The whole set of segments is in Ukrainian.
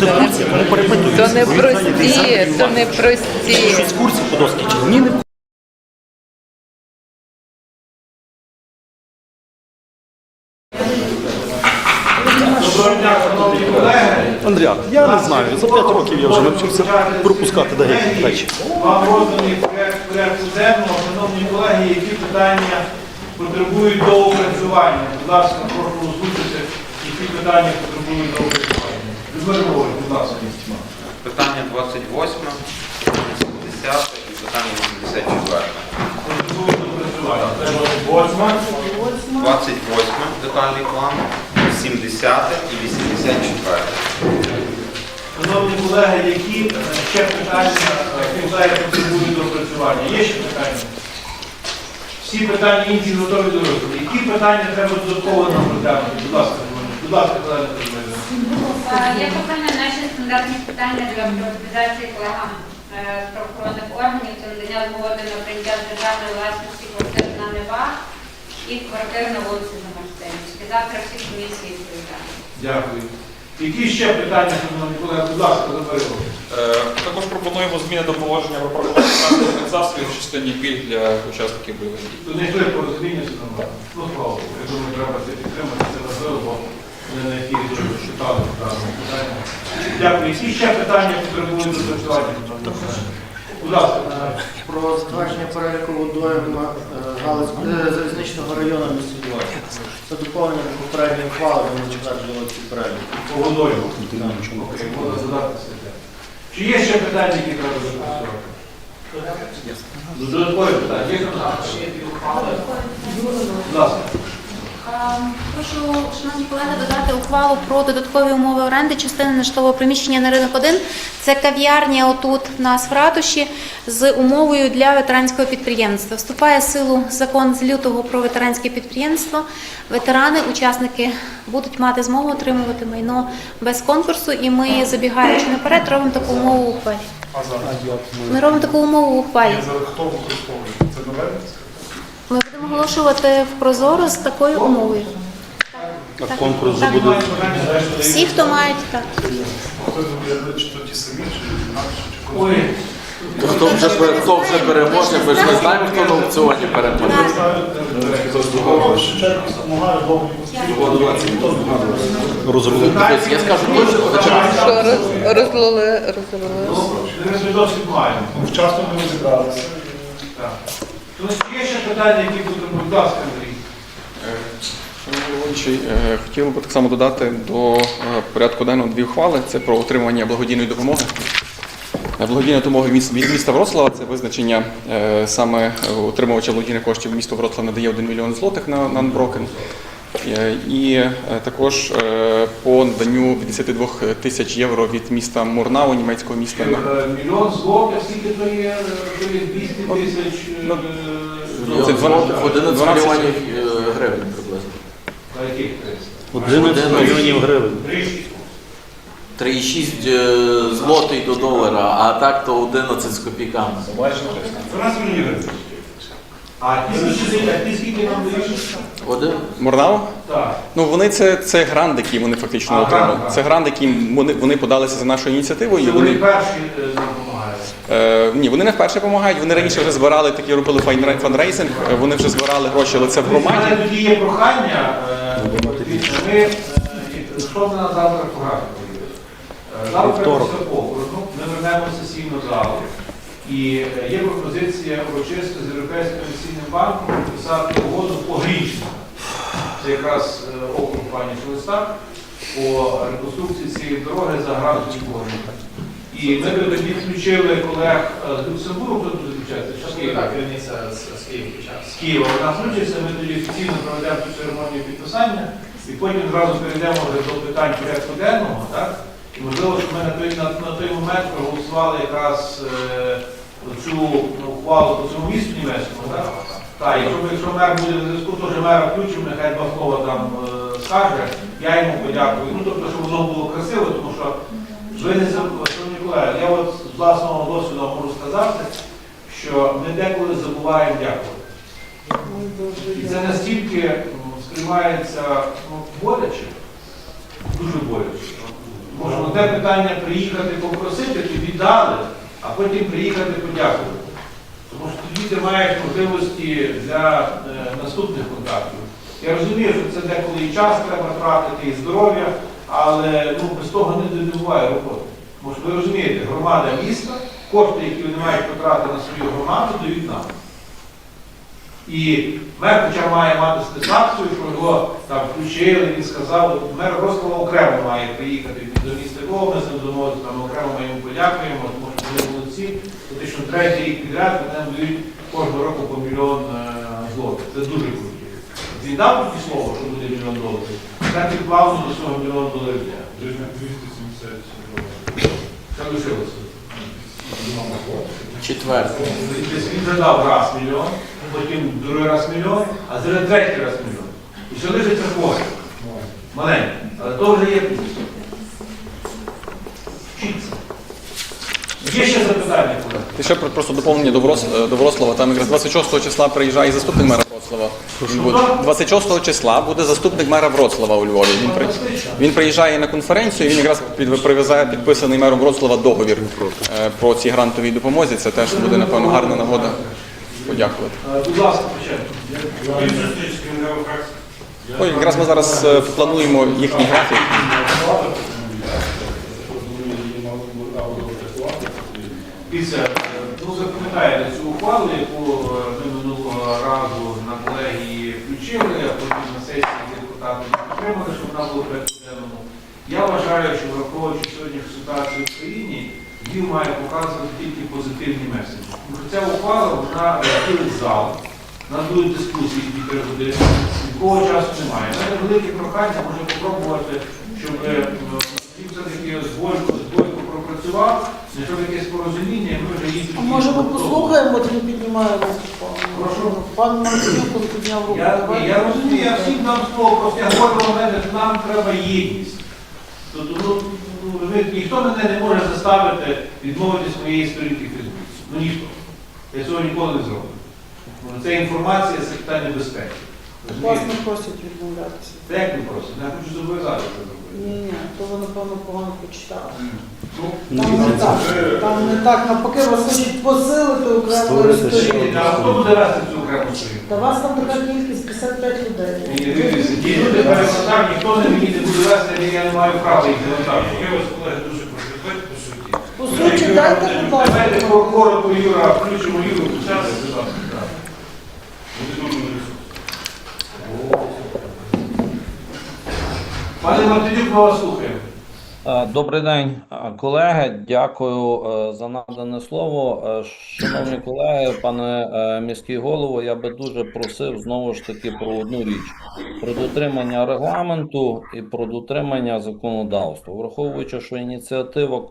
можете в курсі, тому перепитуйте. То не прості, то не прості. Щось в курсі по доски чи ні? Не в курсі. Доброго дня, шановні колеги. Андріан, я не знаю. За 5 років я вже навчився пропускати деякі речі. Вам розданий проект порядку денного. Шановні колеги, які питання потребують доопрацювання? Будь ласка, прошу озвучити, які питання потребують доопрацювання. Людмила будь ласка. Питання 28, 70 і питання 84. Потребують доопрацювання. Це восьма. 28 детальний план, 70 і 84. Шановні колеги, які е, ще питання, е, потребують доопрацювання? Є ще питання? Всі питання інші готові до розгляду. Які питання треба додатково нам розглянути? Будь ласка, будь ласка. Е, Є прохання наші стандартні питання для приватизації колегам е, з правоохоронних органів це надання згоди на прийняття з державної власності квартир на Невах і квартир на вулиці Замарстинівській. Завтра всі комісії відповідають. Дякую. Які ще питання, шановні колеги? Будь ласка, заберемо. Е, Також пропонуємо зміни до положення про транспортних засобів в частині пільг для учасників бойових дій. Тут не йшли порозуміння, що там. Ну, слава Богу. Я думаю, треба це підтримати, це важливо, ми на ефірі дуже читали дане питання. Дякую. Які ще питання потребують допрацювання? Будь ласка. Про затвердження переліку водойм е, е, залізничного району міста. Це доповнення до попередньої ухвали, ми затверджували ці переліки. По водою. Окей, можна задати це. Чи є ще питання, які треба допрацювати? Додаткові питання. Є питання? Будь ласка. Ем, Прошу, шановні колеги, додати ухвалу про додаткові умови оренди частини нежитлового приміщення на ринок 1. Це кав'ярня отут в нас в ратуші з умовою для ветеранського підприємства. Вступає в силу закон з лютого про ветеранське підприємство. Ветерани, учасники будуть мати змогу отримувати майно без конкурсу, і ми, забігаючи наперед, робимо таку умову у ухвалі. Ми робимо таку умову у ухвалі. Хто використовує? Це нове? Ми будемо оголошувати в прозоро з такою умовою. А конкурс вже Так. буде. Всі, хто мають так. Хто то Хто вже, пе- хто вже переможе, ми ж не знаємо, хто на аукціоні переможе. Розробили. Тобто Я скажу точно, хоча Що роз- розлили, розлили? ми досвід маємо. Вчасно не розібралися. Так. Тут є ще питання, які будуть, будь ласка, Андрій. Головуючий, е, хотів би так само додати до е, порядку денного дві ухвали. Це про отримання благодійної допомоги. Е, Благодійна допомога від міста Вроцлава це визначення е, саме е, отримувача благодійних коштів міста Вроцлава надає 1 мільйон злотих на, на Unbroken. Е, І е, також е, по наданню 52 тисяч євро від міста Мурнау, німецького міста. Е, Мільйон злотих, скільки то є, е, то є 200 тисяч. е, е, Це 11 мільйонів е, гривень приблизно. Та яких 11 мільйонів гривень. 3,6 е, злотий до долара, а так то 11 з копійками. 12 мільйонів гривень. А ті скільки, а ті скільки нам дають? Один? Мурнау? Так. Ну вони це, це грант, який вони фактично А, отримали. грант, Це грант, який вони, вони подалися за нашою ініціативою. Це і вони Вони, перші е, нам допомагають. е, ні, вони не вперше допомагають. Вони раніше вже збирали такі робили файн- фандрейзинг. е, Вони вже збирали гроші, але це в У мене громаді. тоді є прохання, е, дивіться, ми, е, що на завтра? Е, Завтра після похорону ми вернемо сесійну залу. І е, є пропозиція урочисто з Європейським інвестиційним банком підписати угоду по Грічну. Це якраз е, округ пані Шелеста по реконструкції цієї дороги за грантом кошти. І ми тоді включили колег е, з Люксембургу, хто тут включається? З Києва? з Києва вона включиться, ми тоді офіційно проведемо цю церемонію підписання і потім зразу перейдемо вже до питань порядку денного, так? Можливо, щоб ми на на, на той момент проголосували якраз е, цю ну, ухвалу по цьому місту німецькому, так? Так, якщо, якщо мер буде в зв'язку, то вже мера включимо, нехай два слова там е, скаже, я йому подякую. Ну, тобто, щоб воно було красиво, тому що ви не шановні колеги, я от з власного досвіду можу сказати, що ми деколи забуваємо дякувати. І це настільки сприймається ну, боляче, дуже боляче. Тому що одне питання приїхати попросити, тобі дали, а потім приїхати подякувати. Тому що тоді ти маєш можливості для е, наступних контактів. Я розумію, що це деколи і час треба тратити, і здоров'я, але ну, без того не, не буває роботи. Тому що ви розумієте, громада міста, кошти, які вони мають потратити на свою громаду, дають нам. І мер хоча має мати статистику, що його там включили, він сказав, мер Рослава окремо має приїхати до міста Львова, ми з ним домовилися, там окремо ми йому подякуємо, тому що вони молодці, фактично третій рік підряд вони дають кожного року по мільйон е, злотих. Це дуже круто. Він дав тоді слово, що буде мільйон доларів. Так і плавно до цього мільйон доларів дня. 270 Це лишилося. Четвертий. Тобто Він вже дав раз мільйон, потім другий раз мільйон, а зараз третій раз мільйон. І що лишиться хворі. Маленькі. Але то вже є плюс. Вчіться. Є ще запитання. Ти ще про- просто доповнення до, Врос- е, до Врослава. Там якраз 26 числа приїжджає заступник мера Вроцлава. Він буде 26 числа буде заступник мера Вроцлава у Львові. Він, при, він приїжджає на конференцію. Він якраз під, привезе підписаний мером Вроцлава договір е, про ці грантові допомозі. Це теж буде напевно гарна нагода подякувати. Е, Будь ласка. Ой, якраз ми зараз е, плануємо їхній графік. Е, ну запам'ятаєте цю ухвалу, яку ми минулого разу на колегії включили, а потім на сесії депутати підтримали, щоб вона була в порядку денному. Я вважаю, що враховуючи сьогоднішню ситуацію в країні, Львів має показувати тільки позитивні меседжі. Ця ухвала вона втілить зал, нас будуть дискусії півтори години, нікого часу немає. У мене велике прохання, може попробувати, щоб е, він все-таки з Бойко, пропрацював, знайшов якесь порозуміння, і ми вже їздимо. А може ми послухаємо, чи не піднімаємо? Прошу. Пан Мартинюк, підняв руку. Я, я розумію, я всім дам слово, просто я говорю що нам треба єдність. Тобто, ну, ніхто мене не може заставити відмовитися своєї сторінки в Фейсбуці. Ну ніхто. Я цього ніколи не зроблю. Це інформація, це питання безпеки. Вас не просять відмовлятися. Це як не просто, я хочу зобов'язати це зробити. Ні, ні, то ви, напевно, погано почитали. Ну, Там не так. Там не так. Навпаки, вас хочуть посилити окремо Створити ще історію. а хто буде вести цю окрему сторінку? Та вас там така кількість 55 людей. Ні, дивіться, ті люди перевантажені, ніхто не мені не буде вести, я не маю права їх завантажувати. Я вас, колеги, дуже прошу, давайте по суті. По суті, дайте, будь ласка. Давайте коротко, Юра, включимо Юру, включати, будь ласка. так. Буде дуже ресурс. Пане Мартинюк, ми вас слухаємо. Добрий день, колеги. Дякую е, за надане слово. Е, Шановні колеги, пане е, міський голово, я би дуже просив знову ж таки про одну річ: про дотримання регламенту і про дотримання законодавства, враховуючи, що ініціатива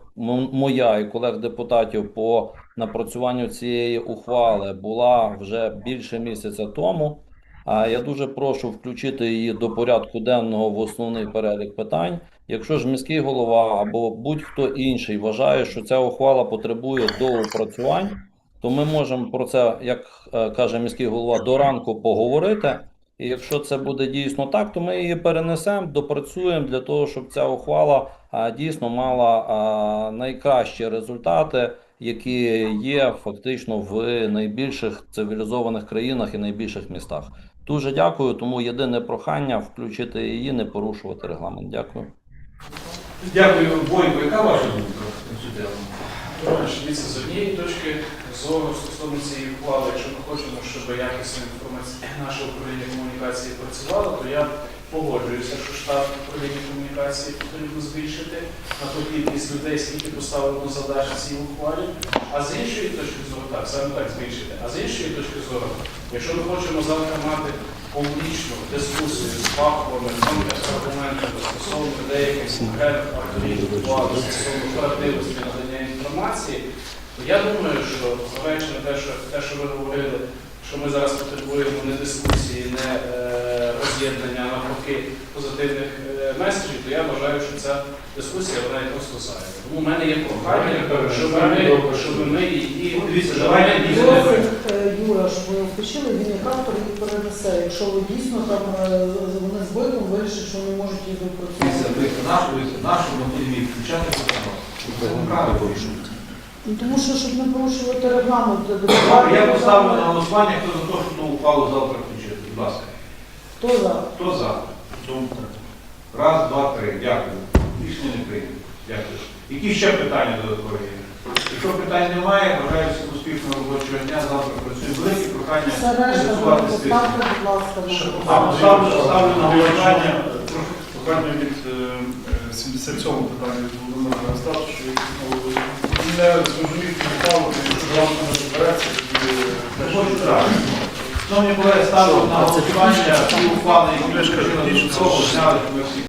моя і колег депутатів по напрацюванню цієї ухвали була вже більше місяця тому. Я дуже прошу включити її до порядку денного в основний перелік питань. Якщо ж міський голова або будь-хто інший вважає, що ця ухвала потребує доопрацювань, то ми можемо про це, як е, каже міський голова, до ранку поговорити. І якщо це буде дійсно так, то ми її перенесемо, допрацюємо для того, щоб ця ухвала дійсно мала найкращі результати, які є фактично в найбільших цивілізованих країнах і найбільших містах. Дуже дякую. Тому єдине прохання включити її, не порушувати регламент. Дякую. Дякую, Бойко. Яка ваша думка дивіться, з однієї точки зору стосовно цієї ухвали, якщо ми хочемо, щоб якісно інформація наше управління комунікації працювало, то я погоджуюся, що штат управління комунікації потрібно збільшити на ту кількість людей, скільки поставлено задач в цій ухвалі. А з іншої точки зору, так, саме так збільшити. А з іншої точки зору, якщо ми хочемо завтра мати публічну дискусію з фаховими аргументами стосовно деяких конкретних авторів ухвали, стосовно оперативності надання інформації, то я думаю, що зважаючи те, що те, що ви говорили, що ми зараз потребуємо не дискусії, не е, роз'єднання, а навпаки позитивних е, меседжів, то я вважаю, що ця дискусія вона є просто зайва. Тому в мене є прохання, щоб ми, щоб ми її Дивіться, щоб давайте її е, Юра, щоб ви включили, він як автор їх перенесе. Якщо ви дійсно там е, вони з бойком вирішать, що вони можуть їх Дивіться, допрацювати. нашу, нашу ми будемо включати. Це неправильно. Ну, Тому що, щоб не порушувати регламент, е, Добре, Я поставлю на голосування, хто за те, щоб ту ухвалу завтра включити. Будь ласка. Хто за? Хто за? Раз, два, три. Дякую. Рішення не прийнято. Дякую. Які ще питання додаткові є? Якщо питань немає, бажаю всім успішного робочого дня. Завтра працюємо велике прохання поставте, будь ласка, на А, Ставлю, ставлю на голосування. Прохання від е, 77 питання від Володимира Мирославовича, що не зрозумів цікаво, що вам не Хочу так. Шановні колеги, ставлю на голосування ті ухвали, які ми вже зняли ми всі.